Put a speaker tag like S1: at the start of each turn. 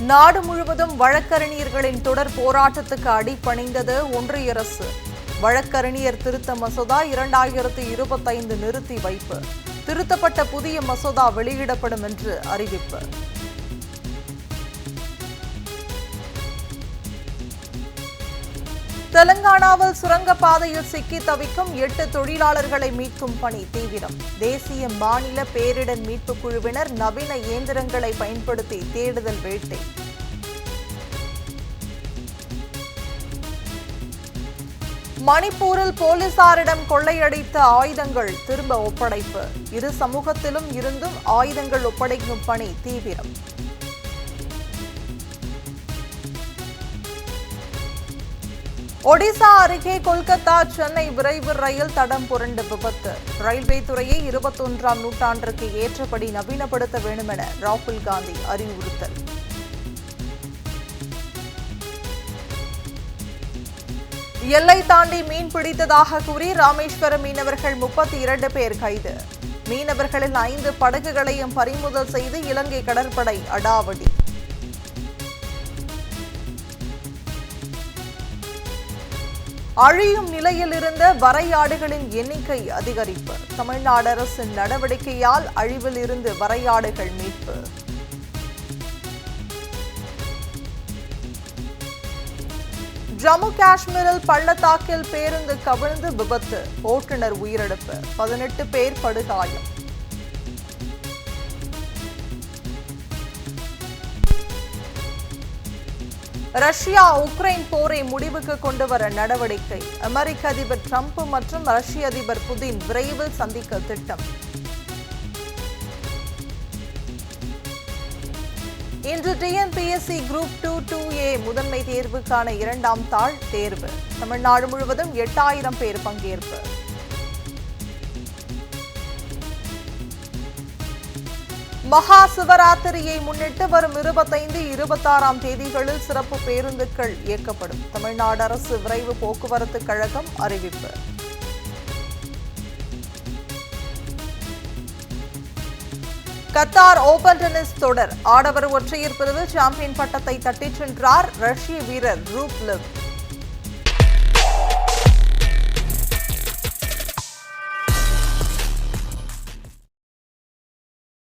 S1: நாடு முழுவதும் வழக்கறிஞர்களின் தொடர் போராட்டத்துக்கு அடிபணிந்தது ஒன்றிய அரசு. வழக்கறிஞர் திருத்த மசோதா இரண்டாயிரத்தி இருபத்தைந்து நிறுத்தி வைப்பு. திருத்தப்பட்ட புதிய மசோதா வெளியிடப்படும் என்று அறிவிப்பு. தெலங்கானாவில் சுரங்கப்பாதையில் சிக்கி தவிக்கும் எட்டு தொழிலாளர்களை மீட்கும் பணி தீவிரம். தேசிய மாநில பேரிடர் மீட்புக் குழுவினர் நவீன இயந்திரங்களை பயன்படுத்தி தேடுதல் வேட்டை. மணிப்பூரில் போலீசாரிடம் கொள்ளையடித்த ஆயுதங்கள் திரும்ப ஒப்படைப்பு. இரு சமூகத்திலும் இருந்தும் ஆயுதங்கள் ஒப்படைக்கும் பணி தீவிரம். ஒடிசா அருகே கொல்கத்தா சென்னை விரைவு ரயில் தடம் புரண்டு விபத்து. ரயில்வே துறையை இருபத்தொன்றாம் நூற்றாண்டிற்கு ஏற்றபடி நவீனப்படுத்த வேண்டும் என ராகுல் காந்தி அறிவுறுத்தல். எல்லை தாண்டி மீன் பிடித்ததாக கூறி ராமேஸ்வரம் மீனவர்கள் முப்பத்தி இரண்டு பேர் கைது. மீனவர்களின் ஐந்து படகுகளையும் பறிமுதல் செய்து இலங்கை கடற்படை அடாவடி. அழியும் நிலையில் இருந்த வரையாடுகளின் எண்ணிக்கை அதிகரிப்பு. தமிழ்நாடு அரசின் நடவடிக்கையால் அழிவில் இருந்து வரையாடுகள் மீட்பு. ஜம்மு காஷ்மீரில் பள்ளத்தாக்கில் பேருந்து கவிழ்ந்து விபத்து. ஓட்டுநர் உயிரிழப்பு. பதினெட்டு பேர் படுகாயம். ரஷ்யா உக்ரைன் போரை முடிவுக்கு கொண்டு வர நடவடிக்கை. அமெரிக்க அதிபர் டிரம்ப் மற்றும் ரஷ்ய அதிபர் புதின் விரைவில் சந்திக்க திட்டம். இன்று TNPSC group two two A முதன்மை தேர்வுக்கான இரண்டாம் தாள் தேர்வு. தமிழ்நாடு முழுவதும் எட்டாயிரம் பேர் பங்கேற்பு. மகா சிவராத்திரியை முன்னிட்டு வரும் இருபத்தைந்து இருபத்தாறாம் தேதிகளில் சிறப்பு பேருந்துகள் இயக்கப்படும். தமிழ்நாடு அரசு விரைவு போக்குவரத்து கழகம் அறிவிப்பு. கத்தார் ஓபன் டென்னிஸ் தொடர். ஆடவர் ஒற்றையர் பிரிவில் சாம்பியன் பட்டத்தை தட்டிச் சென்றார் ரஷ்ய வீரர் ரூப்லெவ்.